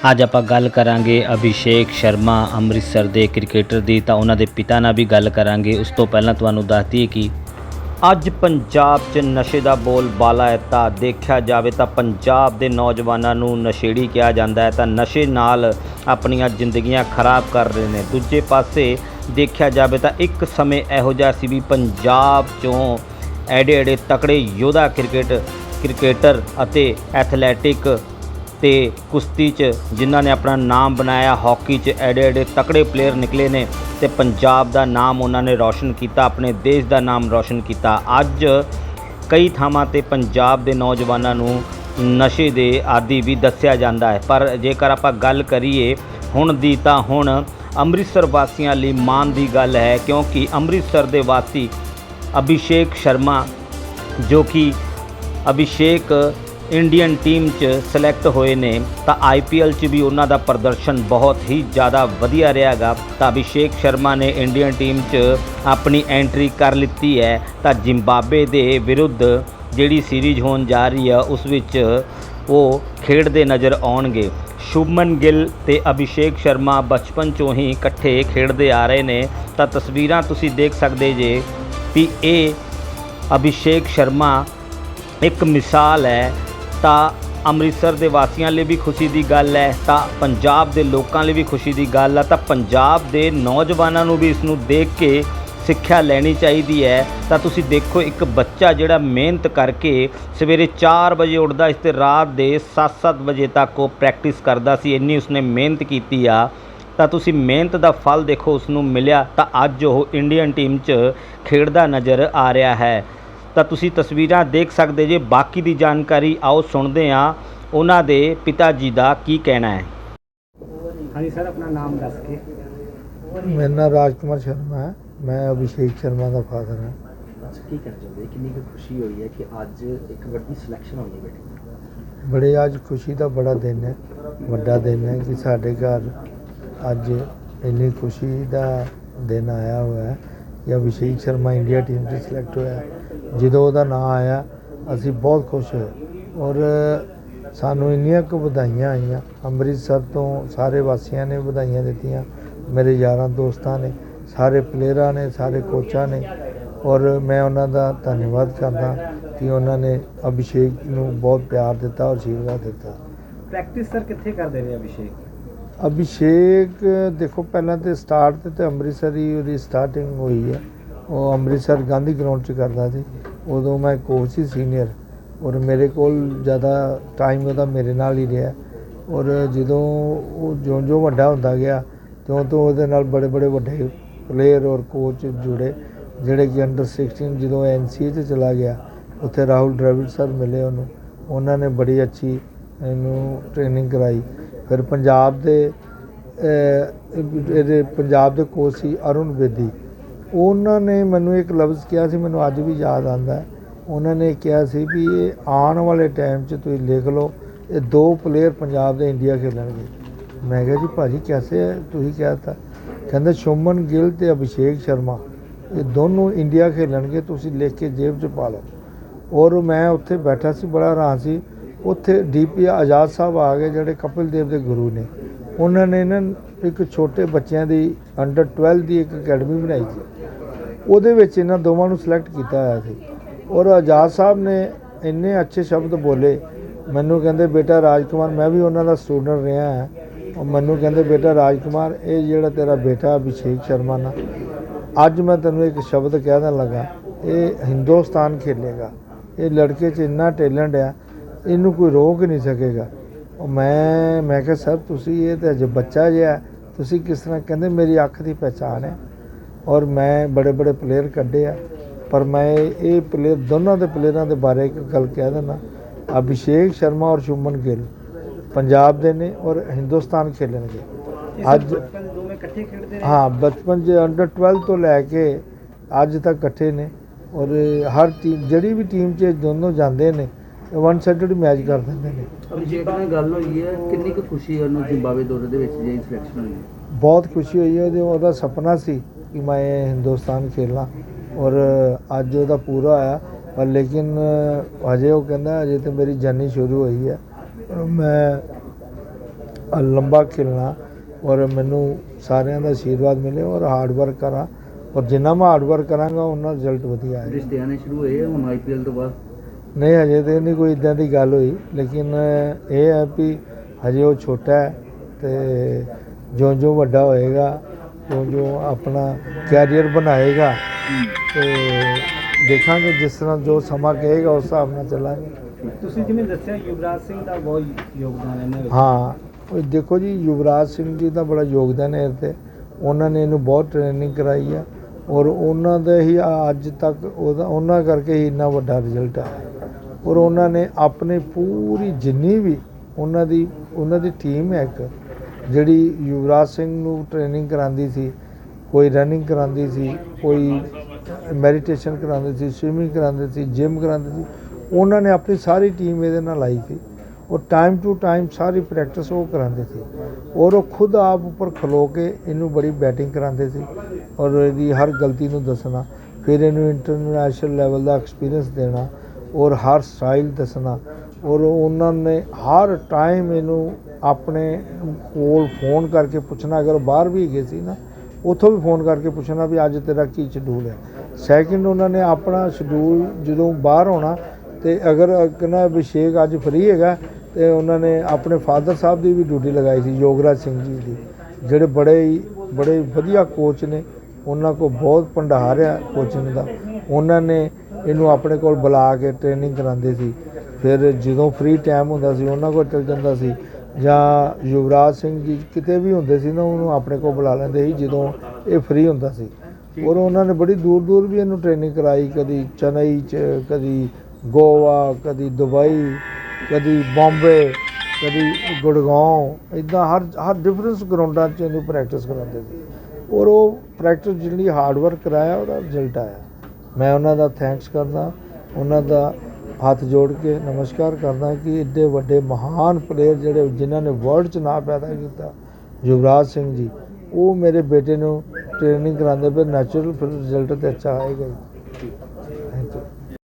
ਅੱਜ ਆਪਾਂ ਗੱਲ ਕਰਾਂਗੇ ਅਭਿਸ਼ੇਕ ਸ਼ਰਮਾ, ਅੰਮ੍ਰਿਤਸਰ ਦੇ ਕ੍ਰਿਕਟਰ ਦੀ, ਤਾਂ ਉਹਨਾਂ ਦੇ ਪਿਤਾ ਨਾਲ ਵੀ ਗੱਲ ਕਰਾਂਗੇ। ਉਸ ਤੋਂ ਪਹਿਲਾਂ ਤੁਹਾਨੂੰ ਦੱਸਦੀ ਕਿ ਅੱਜ ਪੰਜਾਬ 'ਚ ਨਸ਼ੇ ਦਾ ਬੋਲ ਬਾਲਾ ਹੈ, ਤਾਂ ਦੇਖਿਆ ਜਾਵੇ ਤਾਂ ਪੰਜਾਬ ਦੇ ਨੌਜਵਾਨਾਂ ਨੂੰ ਨਸ਼ੇੜੀ ਕਿਹਾ ਜਾਂਦਾ ਹੈ, ਤਾਂ ਨਸ਼ੇ ਨਾਲ ਆਪਣੀਆਂ ਜ਼ਿੰਦਗੀਆਂ ਖਰਾਬ ਕਰ ਰਹੇ ਨੇ। ਦੂਜੇ ਪਾਸੇ ਦੇਖਿਆ ਜਾਵੇ ਤਾਂ ਇੱਕ ਸਮੇਂ ਇਹੋ ਜਿਹਾ ਸੀ ਵੀ ਪੰਜਾਬ 'ਚੋਂ ਐਡੇ ਐਡੇ ਤਕੜੇ ਯੋਧਾ ਕ੍ਰਿਕਟ, ਕ੍ਰਿਕਟਰ ਅਤੇ ਐਥਲੈਟਿਕ ਤੇ ਕੁਸ਼ਤੀ 'ਚ ਜਿਨ੍ਹਾਂ ਨੇ ਆਪਣਾ ਨਾਮ ਬਣਾਇਆ, ਹਾਕੀ 'ਚ ਐਡੇ ਐਡੇ ਤਕੜੇ ਪਲੇਅਰ ਨਿਕਲੇ ਨੇ ਤੇ ਪੰਜਾਬ ਦਾ ਨਾਮ ਉਹਨਾਂ ਨੇ ਰੌਸ਼ਨ ਕੀਤਾ, ਆਪਣੇ ਦੇਸ਼ ਦਾ ਨਾਮ ਰੌਸ਼ਨ ਕੀਤਾ। ਅੱਜ ਕਈ ਥਾਵਾਂ ਤੇ ਪੰਜਾਬ ਦੇ ਨੌਜਵਾਨਾਂ ਨੂੰ ਨਸ਼ੇ ਦੇ ਆਦੀ ਵੀ ਦੱਸਿਆ ਜਾਂਦਾ ਹੈ। ਪਰ ਜੇਕਰ ਆਪਾਂ ਗੱਲ ਕਰੀਏ ਹੁਣ ਦੀ ਤਾਂ ਹੁਣ ਅੰਮ੍ਰਿਤਸਰ ਵਾਸੀਆਂ ਲਈ ਮਾਣ ਦੀ ਗੱਲ ਹੈ, ਕਿਉਂਕਿ ਅੰਮ੍ਰਿਤਸਰ ਦੇ ਵਾਸੀ ਅਭਿਸ਼ੇਕ ਸ਼ਰਮਾ ਜੋ ਕਿ ਅਭਿਸ਼ੇਕ ਇੰਡੀਅਨ ਟੀਮ 'ਚ ਸਿਲੈਕਟ ਹੋਏ ਨੇ, ਤਾਂ ਆਈਪੀਐਲ 'ਚ ਵੀ ਉਹਨਾਂ ਦਾ ਪ੍ਰਦਰਸ਼ਨ ਬਹੁਤ ਹੀ ਜ਼ਿਆਦਾ ਵਧੀਆ ਰਿਹਾਗਾ। ਤਾਂ ਅਭਿਸ਼ੇਕ ਸ਼ਰਮਾ ਨੇ ਇੰਡੀਅਨ ਟੀਮ 'ਚ ਆਪਣੀ ਐਂਟਰੀ ਕਰ ਲਿੱਤੀ ਹੈ। ਤਾਂ ਜ਼ਿੰਬਾਬਵੇ ਦੇ ਵਿਰੁੱਧ ਜਿਹੜੀ ਸੀਰੀਜ਼ ਹੋਣ ਜਾ ਰਹੀ ਆ, ਉਸ ਵਿੱਚ ਉਹ ਖੇਡਦੇ ਨਜ਼ਰ ਆਉਣਗੇ। ਸ਼ੁਭਮਨ ਗਿੱਲ ਤੇ ਅਭਿਸ਼ੇਕ ਸ਼ਰਮਾ ਬਚਪਨ ਚੋਂ ਹੀ ਇਕੱਠੇ ਖੇਡਦੇ ਆ ਰਹੇ ਨੇ। ਤਾਂ ਤਸਵੀਰਾਂ ਤੁਸੀਂ ਦੇਖ ਸਕਦੇ ਜੇ ਕਿ ਇਹ ਅਭਿਸ਼ੇਕ ਸ਼ਰਮਾ ਇੱਕ ਮਿਸਾਲ ਹੈ। ਤਾਂ ਅੰਮ੍ਰਿਤਸਰ ਦੇ ਵਾਸੀਆਂ ਲਈ ਵੀ ਖੁਸ਼ੀ ਦੀ ਗੱਲ ਹੈ, ਤਾਂ ਪੰਜਾਬ ਦੇ ਲੋਕਾਂ ਲਈ ਵੀ ਖੁਸ਼ੀ ਦੀ ਗੱਲ ਆ, ਤਾਂ ਪੰਜਾਬ ਦੇ ਨੌਜਵਾਨਾਂ ਨੂੰ ਵੀ ਇਸ ਨੂੰ ਦੇਖ ਕੇ ਸਿੱਖਿਆ ਲੈਣੀ ਚਾਹੀਦੀ ਹੈ। ਤਾਂ ਤੁਸੀਂ ਦੇਖੋ, ਇੱਕ ਬੱਚਾ ਜਿਹੜਾ ਮਿਹਨਤ ਕਰਕੇ ਸਵੇਰੇ 4 ਵਜੇ ਉੱਠਦਾ, ਇਸ ਤੇ ਰਾਤ ਦੇ 7-7 ਵਜੇ ਤੱਕ ਉਹ ਪ੍ਰੈਕਟਿਸ ਕਰਦਾ ਸੀ, ਇੰਨੀ ਉਸਨੇ ਮਿਹਨਤ ਕੀਤੀ ਆ। ਤਾਂ ਤੁਸੀਂ ਮਿਹਨਤ ਦਾ ਫਲ ਦੇਖੋ ਉਸ ਨੂੰ ਮਿਲਿਆ, ਤਾਂ ਅੱਜ ਉਹ ਇੰਡੀਅਨ ਟੀਮ 'ਚ ਖੇਡਦਾ ਨਜ਼ਰ ਆ ਰਿਹਾ ਹੈ। ਤਾਂ ਤੁਸੀਂ ਤਸਵੀਰਾਂ ਦੇਖ ਸਕਦੇ ਜੇ। ਬਾਕੀ ਦੀ ਜਾਣਕਾਰੀ ਆਓ ਸੁਣਦੇ ਹਾਂ। ਉਹਨਾਂ ਦੇ ਪਿਤਾ ਜੀ ਦਾ ਕੀ ਕਹਿਣਾ ਹੈ। ਹਾਂਜੀ ਸਰ ਆਪਣਾ ਨਾਮ ਦੱਸ ਕੇ। ਮੇਰਾ ਨਾਮ ਰਾਜਕੁਮਾਰ ਸ਼ਰਮਾ ਹੈ। ਮੈਂ ਅਭਿਸ਼ੇਕ ਸ਼ਰਮਾ ਦਾ ਫਾਦਰ ਹਾਂ। ਕੀ ਕਰ ਚਾਹੁੰਦੇ ਕਿੰਨੀ ਕੁ ਖੁਸ਼ੀ ਹੋਈ ਹੈ ਕਿ ਅੱਜ ਇੱਕ ਵੱਡੀ ਸਿਲੈਕਸ਼ਨ ਹੋਈ ਹੈ ਬੇਟੇ ਬੜੇ ਅੱਜ ਖੁਸ਼ੀ ਦਾ ਬੜਾ ਦਿਨ ਹੈ। ਵੱਡਾ ਦਿਨ ਹੈ ਕਿ ਸਾਡੇ ਘਰ ਅੱਜ ਇੰਨੀ ਖੁਸ਼ੀ ਦਾ ਦਿਨ ਆਇਆ ਹੋਇਆ ਹੈ ਕਿ ਅਭਿਸ਼ੇਕ ਸ਼ਰਮਾ ਇੰਡੀਆ ਟੀਮ 'ਚ ਸਿਲੈਕਟ ਹੋਇਆ ਹੈ। ਜਦੋਂ ਉਹਦਾ ਨਾਮ ਆਇਆ ਅਸੀਂ ਬਹੁਤ ਖੁਸ਼ ਹੋਏ। ਔਰ ਸਾਨੂੰ ਇੰਨੀਆਂ ਕੁ ਵਧਾਈਆਂ ਆਈਆਂ। ਅੰਮ੍ਰਿਤਸਰ ਤੋਂ ਸਾਰੇ ਵਾਸੀਆਂ ਨੇ ਵਧਾਈਆਂ ਦਿੱਤੀਆਂ। ਮੇਰੇ ਯਾਰਾਂ ਦੋਸਤਾਂ ਨੇ ਸਾਰੇ ਪਲੇਅਰਾਂ ਨੇ ਸਾਰੇ ਕੋਚਾਂ ਨੇ। ਔਰ ਮੈਂ ਉਹਨਾਂ ਦਾ ਧੰਨਵਾਦ ਕਰਦਾ ਕਿ ਉਹਨਾਂ ਨੇ ਅਭਿਸ਼ੇਕ ਨੂੰ ਬਹੁਤ ਪਿਆਰ ਦਿੱਤਾ ਔਰ ਆਸ਼ੀਰਵਾਦ ਦਿੱਤਾ। ਪ੍ਰੈਕਟਿਸ ਸਰ ਕਿੱਥੇ ਕਰਦੇ ਨੇ ਅਭਿਸ਼ੇਕ? ਅਭਿਸ਼ੇਕ ਦੇਖੋ ਪਹਿਲਾਂ ਤੇ ਸਟਾਰਟ ਤੇ ਤੇ ਅੰਮ੍ਰਿਤਸਰ ਹੀ ਉਹਦੀ ਸਟਾਰਟਿੰਗ ਹੋਈ ਹੈ। ਉਹ ਅੰਮ੍ਰਿਤਸਰ ਗਾਂਧੀ ਗਰਾਊਂਡ 'ਚ ਕਰਦਾ ਸੀ। ਉਦੋਂ ਮੈਂ ਕੋਚ ਸੀ ਸੀਨੀਅਰ ਔਰ ਮੇਰੇ ਕੋਲ ਜ਼ਿਆਦਾ ਟਾਈਮ ਉਹਦਾ ਮੇਰੇ ਨਾਲ ਹੀ ਰਿਹਾ। ਔਰ ਜਦੋਂ ਉਹ ਜਿਉਂ ਜਿਉਂ ਵੱਡਾ ਹੁੰਦਾ ਗਿਆ ਤਿਉਂ ਤੋਂ ਉਹਦੇ ਨਾਲ ਬੜੇ ਬੜੇ ਵੱਡੇ ਪਲੇਅਰ ਔਰ ਕੋਚ ਜੁੜੇ, ਜਿਹੜੇ ਕਿ ਅੰਡਰ 16 ਜਦੋਂ ਐਨਸੀਏ 'ਚ ਚਲਾ ਗਿਆ, ਉੱਥੇ ਰਾਹੁਲ ਡਰਾਵਿਡ ਸਰ ਮਿਲੇ ਉਹਨੂੰ। ਉਹਨਾਂ ਨੇ ਬੜੀ ਅੱਛੀ ਇਹਨੂੰ ਟ੍ਰੇਨਿੰਗ ਕਰਾਈ। ਫਿਰ ਪੰਜਾਬ ਦੇ ਇਹਦੇ ਪੰਜਾਬ ਦੇ ਕੋਚ ਸੀ ਅਰੁਣ ਬੇਦੀ। ਉਹਨਾਂ ਨੇ ਮੈਨੂੰ ਇੱਕ ਲਫ਼ਜ਼ ਕਿਹਾ ਸੀ, ਮੈਨੂੰ ਅੱਜ ਵੀ ਯਾਦ ਆਉਂਦਾ ਉਹਨਾਂ ਨੇ ਕਿਹਾ ਸੀ ਵੀ ਇਹ ਆਉਣ ਵਾਲੇ ਟਾਈਮ 'ਚ ਤੁਸੀਂ ਲਿਖ ਲਓ, ਇਹ ਦੋ ਪਲੇਅਰ ਪੰਜਾਬ ਦੇ ਇੰਡੀਆ ਖੇਲਣਗੇ ਮੈਂ ਕਿਹਾ ਜੀ, ਭਾਜੀ ਕਿਵੇਂ ਹੈ? ਤੁਸੀਂ ਕਿਹਾ ਤਾਂ ਕਹਿੰਦੇ, ਸ਼ੁਮਨ ਗਿੱਲ ਤੇ ਅਭਿਸ਼ੇਕ ਸ਼ਰਮਾ, ਇਹ ਦੋਨੋਂ ਇੰਡੀਆ ਖੇਲਣਗੇ ਤੁਸੀਂ ਲਿਖ ਕੇ ਜੇਬ 'ਚ ਪਾ ਲਓ। ਔਰ ਮੈਂ ਉੱਥੇ ਬੈਠਾ ਸੀ, ਬੜਾ ਹੈਰਾਨ ਸੀ। ਉੱਥੇ ਡੀਪੀ ਆਜ਼ਾਦ ਸਾਹਿਬ ਆ ਗਏ, ਜਿਹੜੇ ਕਪਿਲ ਦੇਵ ਦੇ ਗੁਰੂ ਨੇ। ਉਹਨਾਂ ਨੇ ਨਾ ਇੱਕ ਛੋਟੇ ਬੱਚਿਆਂ ਦੀ ਅੰਡਰ 12 ਦੀ ਇੱਕ ਅਕੈਡਮੀ ਬਣਾਈ ਸੀ। ਉਹਦੇ ਵਿੱਚ ਇਹਨਾਂ ਦੋਵਾਂ ਨੂੰ ਸਿਲੈਕਟ ਕੀਤਾ ਹੋਇਆ ਸੀ। ਔਰ ਆਜ਼ਾਦ ਸਾਹਿਬ ਨੇ ਇੰਨੇ ਅੱਛੇ ਸ਼ਬਦ ਬੋਲੇ। ਮੈਨੂੰ ਕਹਿੰਦੇ, ਬੇਟਾ ਰਾਜਕੁਮਾਰ, ਮੈਂ ਵੀ ਉਹਨਾਂ ਦਾ ਸਟੂਡੈਂਟ ਰਿਹਾ ਹਾਂ। ਉਹ ਮੈਨੂੰ ਕਹਿੰਦੇ, ਬੇਟਾ ਰਾਜਕੁਮਾਰ, ਇਹ ਜਿਹੜਾ ਤੇਰਾ ਬੇਟਾ ਅਭਿਸ਼ੇਕ ਸ਼ਰਮਾ ਨਾ, ਅੱਜ ਮੈਂ ਤੈਨੂੰ ਇੱਕ ਸ਼ਬਦ ਕਹਿ ਦੇਣ ਲੱਗਾ, ਇਹ ਹਿੰਦੁਸਤਾਨ ਖੇਲੇਗਾ। ਇਹ ਲੜਕੇ 'ਚ ਇੰਨਾ ਟੈਲੈਂਟ ਆ, ਇਹਨੂੰ ਕੋਈ ਰੋਕ ਨਹੀਂ ਸਕੇਗਾ। ਉਹ ਮੈਂ ਮੈਂ ਕਿਹਾ, ਸਰ, ਤੁਸੀਂ ਇਹ ਤਾਂ ਅਜੇ ਬੱਚਾ ਜਿਹਾ ਤੁਸੀਂ ਕਿਸ ਤਰ੍ਹਾਂ ਕਹਿੰਦੇ, ਮੇਰੀ ਅੱਖ ਦੀ ਪਹਿਚਾਣ ਹੈ। ਔਰ ਮੈਂ ਬੜੇ ਬੜੇ ਪਲੇਅਰ ਕੱਢੇ ਆ। ਪਰ ਮੈਂ ਇਹ ਪਲੇਅਰ ਦੋਨਾਂ ਦੇ ਪਲੇਅਰਾਂ ਦੇ ਬਾਰੇ ਇੱਕ ਗੱਲ ਕਹਿ ਦਿੰਦਾ। ਅਭਿਸ਼ੇਕ ਸ਼ਰਮਾ ਔਰ ਸ਼ੁਮਨ ਗਿੱਲ ਪੰਜਾਬ ਦੇ ਨੇ ਔਰ ਹਿੰਦੁਸਤਾਨ ਖੇਲਣਗੇ ਅੱਜ ਬਚਪਨ ਦੇ ਦੋਵੇਂ ਇਕੱਠੇ ਖੇਡਦੇ ਹਾਂ ਬਚਪਨ 'ਚ ਅੰਡਰ 12 ਤੋਂ ਲੈ ਕੇ ਅੱਜ ਤੱਕ ਇਕੱਠੇ ਨੇ। ਔਰ ਹਰ ਟੀਮ ਜਿਹੜੀ ਵੀ ਟੀਮ 'ਚ ਇਹ ਦੋਨੋਂ ਜਾਂਦੇ ਨੇ ਵਨ ਸਾਈਡਡ ਮੈਚ ਕਰ ਦਿੰਦੇ ਨੇ। ਅਭਿਸ਼ੇਕ ਨਾਲ ਗੱਲ ਹੋਈ ਹੈ ਕਿੰਨੀ ਕੁ ਖੁਸ਼ੀ ਹੈ ਉਹਨੂੰ ਜ਼ਿੰਬਾਬਵੇ ਦੌਰੇ ਦੇ ਵਿੱਚ ਜਿਹੜੀ ਸਿਲੈਕਸ਼ਨ ਹੋਈ ਬਹੁਤ ਖੁਸ਼ੀ ਹੋਈ ਹੈ ਉਹਦੇ ਉਹਦਾ ਸੁਪਨਾ ਸੀ। ਕਿ ਮੈਂ ਹਿੰਦੁਸਤਾਨ ਖੇਲਾਂ ਔਰ ਅੱਜ ਉਹਦਾ ਪੂਰਾ ਹੋਇਆ ਪਰ ਲੇਕਿਨ ਹਜੇ ਉਹ ਕਹਿੰਦਾ ਅਜੇ ਤੇ ਮੇਰੀ ਜਰਨੀ ਸ਼ੁਰੂ ਹੋਈ ਹੈ ਮੈਂ ਲੰਬਾ ਖੇਲਣਾ ਔਰ ਮੈਨੂੰ ਸਾਰਿਆਂ ਦਾ ਆਸ਼ੀਰਵਾਦ ਮਿਲੇ ਔਰ ਹਾਰਡ ਵਰਕ ਕਰਾਂ ਔਰ ਜਿੰਨਾ ਮੈਂ ਹਾਰਡ ਵਰਕ ਕਰਾਂਗਾ ਉਹਨਾਂ ਰਿਜ਼ਲਟ ਵਧੀਆ ਆਏਗਾ ਰਿਸ਼ਤੇ ਆਣੇ ਸ਼ੁਰੂ ਹੋਏ ਹੁਣ ਆਈਪੀਐਲ ਤੋਂ ਬਾਅਦ ਨਹੀਂ ਹਜੇ ਤੇ ਨਹੀਂ ਕੋਈ ਇਦਾਂ ਦੀ ਗੱਲ ਹੋਈ ਲੇਕਿਨ ਇਹ ਹੈ ਵੀ ਹਜੇ ਉਹ ਛੋਟਾ ਹੈ ਤੇ ਜਿਉਂ ਜਿਉਂ ਵੱਡਾ ਹੋਏਗਾ ਜਿਉਂ ਜਿਉਂ ਆਪਣਾ ਕੈਰੀਅਰ ਬਣਾਏਗਾ ਤੇ ਦੇਖਾਂਗੇ ਜਿਸ ਤਰ੍ਹਾਂ ਜੋ ਸਮਾਂ ਕਹੇਗਾ ਉਸ ਹਿਸਾਬ ਨਾਲ ਚੱਲਾਂਗੇ। ਤੁਸੀਂ ਜਿਵੇਂ ਦੱਸਿਆ ਯੁਵਰਾਜ ਸਿੰਘ ਦਾ ਬਹੁਤ ਯੋਗਦਾਨ ਹੈ ਇਹਨਾਂ ਵਿੱਚ। ਹਾਂ ਉਹ ਦੇਖੋ ਜੀ ਯੁਵਰਾਜ ਸਿੰਘ ਜੀ ਦਾ ਬੜਾ ਯੋਗਦਾਨ ਹੈ ਇਹਦੇ ਉਹਨਾਂ ਨੇ ਇਹਨੂੰ ਬਹੁਤ ਟ੍ਰੇਨਿੰਗ ਕਰਾਈ ਆ ਔਰ ਉਹਨਾਂ ਦਾ ਹੀ ਅੱਜ ਤੱਕ ਉਹਦਾ ਉਹਨਾਂ ਕਰਕੇ ਹੀ ਇੰਨਾ ਵੱਡਾ ਰਿਜ਼ਲਟ ਆਇਆ। ਔਰ ਉਹਨਾਂ ਨੇ ਆਪਣੀ ਪੂਰੀ ਜਿੰਨੀ ਵੀ ਉਹਨਾਂ ਦੀ ਉਹਨਾਂ ਦੀ ਟੀਮ ਹੈ ਇੱਕ ਜਿਹੜੀ ਯੁਵਰਾਜ ਸਿੰਘ ਨੂੰ ਟ੍ਰੇਨਿੰਗ ਕਰਾਉਂਦੀ ਸੀ, ਕੋਈ ਰਨਿੰਗ ਕਰਾਉਂਦੀ ਸੀ, ਕੋਈ ਮੈਡੀਟੇਸ਼ਨ ਕਰਾਉਂਦੇ ਸੀ ਸਵਿਮਿੰਗ ਕਰਾਉਂਦੇ ਸੀ ਜਿਮ ਕਰਾਉਂਦੇ ਸੀ, ਉਹਨਾਂ ਨੇ ਆਪਣੀ ਸਾਰੀ ਟੀਮ ਇਹਦੇ ਨਾਲ ਲਾਈ ਸੀ। ਔਰ ਟਾਈਮ ਟੂ ਟਾਈਮ ਸਾਰੀ ਪ੍ਰੈਕਟਿਸ ਉਹ ਕਰਾਉਂਦੇ ਸੀ। ਔਰ ਉਹ ਖੁਦ ਆਪ ਉੱਪਰ ਖਲੋ ਕੇ ਇਹਨੂੰ ਬੜੀ ਬੈਟਿੰਗ ਕਰਾਉਂਦੇ ਸੀ। ਔਰ ਇਹਦੀ ਹਰ ਗਲਤੀ ਨੂੰ ਦੱਸਣਾ, ਫਿਰ ਇਹਨੂੰ ਇੰਟਰਨੈਸ਼ਨਲ ਲੈਵਲ ਦਾ ਐਕਸਪੀਰੀਅੰਸ ਦੇਣਾ, ਔਰ ਹਰ ਸਟਾਈਲ ਦੱਸਣਾ। ਔਰ ਉਹਨਾਂ ਨੇ ਹਰ ਟਾਈਮ ਇਹਨੂੰ ਆਪਣੇ ਕੋਲ ਫੋਨ ਕਰਕੇ ਪੁੱਛਣਾ, ਅਗਰ ਬਾਹਰ ਵੀ ਗਏ ਸੀ ਨਾ, ਉੱਥੋਂ ਵੀ ਫੋਨ ਕਰਕੇ ਪੁੱਛਣਾ ਵੀ ਅੱਜ ਤੇਰਾ ਕੀ ਸ਼ਡਿਊਲ ਹੈ। ਸੈਕਿੰਡ ਉਹਨਾਂ ਨੇ ਆਪਣਾ ਸ਼ਡਿਊਲ ਜਦੋਂ ਬਾਹਰ ਹੋਣਾ ਤੇ ਅਗਰ ਕਹਿੰਦਾ ਅਭਿਸ਼ੇਕ ਅੱਜ ਫਰੀ ਹੈਗਾ, ਤੇ ਉਹਨਾਂ ਨੇ ਆਪਣੇ ਫਾਦਰ ਸਾਹਿਬ ਦੀ ਵੀ ਡਿਊਟੀ ਲਗਾਈ ਸੀ, ਯੋਗਰਾਜ ਸਿੰਘ ਜੀ ਦੀ। ਜਿਹੜੇ ਬੜੇ ਹੀ, ਬੜੇ ਵਧੀਆ ਕੋਚ ਨੇ, ਉਹਨਾਂ ਕੋਲ ਬਹੁਤ ਭੰਡਾਰ ਆ ਕੋਚਿੰਗ ਦਾ। ਉਹਨਾਂ ਨੇ ਇਹਨੂੰ ਆਪਣੇ ਕੋਲ ਬੁਲਾ ਕੇ ਟ੍ਰੇਨਿੰਗ ਕਰਾਉਂਦੇ ਸੀ। ਫਿਰ ਜਦੋਂ ਫ੍ਰੀ ਟਾਈਮ ਹੁੰਦਾ ਸੀ, ਉਹਨਾਂ ਕੋਲ ਚਲ ਜਾਂਦਾ ਸੀ। ਜਾਂ ਯੁਵਰਾਜ ਸਿੰਘ ਜੀ ਕਿਤੇ ਵੀ ਹੁੰਦੇ ਸੀ ਨਾ, ਉਹਨੂੰ ਆਪਣੇ ਕੋਲ ਬੁਲਾ ਲੈਂਦੇ ਸੀ ਜਦੋਂ ਇਹ ਫ੍ਰੀ ਹੁੰਦਾ ਸੀ। ਔਰ ਉਹਨਾਂ ਨੇ ਬੜੀ ਦੂਰ ਦੂਰ ਵੀ ਇਹਨੂੰ ਟ੍ਰੇਨਿੰਗ ਕਰਾਈ, ਕਦੀ ਚੇਨਈ ਚ, ਕਦੀ ਗੋਆ, ਕਦੀ ਦੁਬਈ, ਕਦੀ ਬੰਬੇ, ਕਦੀ ਗੁੜਗਾਉਂ ਇਦਾਂ ਹਰ ਹਰ ਡਿਫਰੈਂਸ ਗਰਾਊਂਡਾਂ 'ਚ ਇਹਨੂੰ ਪ੍ਰੈਕਟਿਸ ਕਰਾਉਂਦੇ ਸੀ। ਔਰ ਉਹ ਪ੍ਰੈਕਟਿਸ ਜਿਹੜੀ ਹਾਰਡ ਵਰਕ ਕਰਾਇਆ, ਉਹਦਾ ਰਿਜ਼ਲਟ ਆਇਆ। ਮੈਂ ਉਹਨਾਂ ਦਾ ਥੈਂਕਸ ਕਰਦਾ, ਉਹਨਾਂ ਦਾ ਹੱਥ ਜੋੜ ਕੇ ਨਮਸਕਾਰ ਕਰਦਾ ਕਿ ਏਡੇ ਵੱਡੇ ਮਹਾਨ ਪਲੇਅਰ ਜਿਹੜੇ ਜਿਨ੍ਹਾਂ ਨੇ ਵਰਲਡ 'ਚ ਨਾਂ ਪੈਦਾ ਕੀਤਾ, ਯੁਵਰਾਜ ਸਿੰਘ ਜੀ, ਉਹ ਮੇਰੇ ਬੇਟੇ ਨੂੰ ਟ੍ਰੇਨਿੰਗ ਕਰਾਉਂਦੇ ਪਏ ਨੈਚੁਰਲ ਰਿਜ਼ਲਟ ਤੇ ਅੱਛਾ ਆਏਗਾ ਜੀ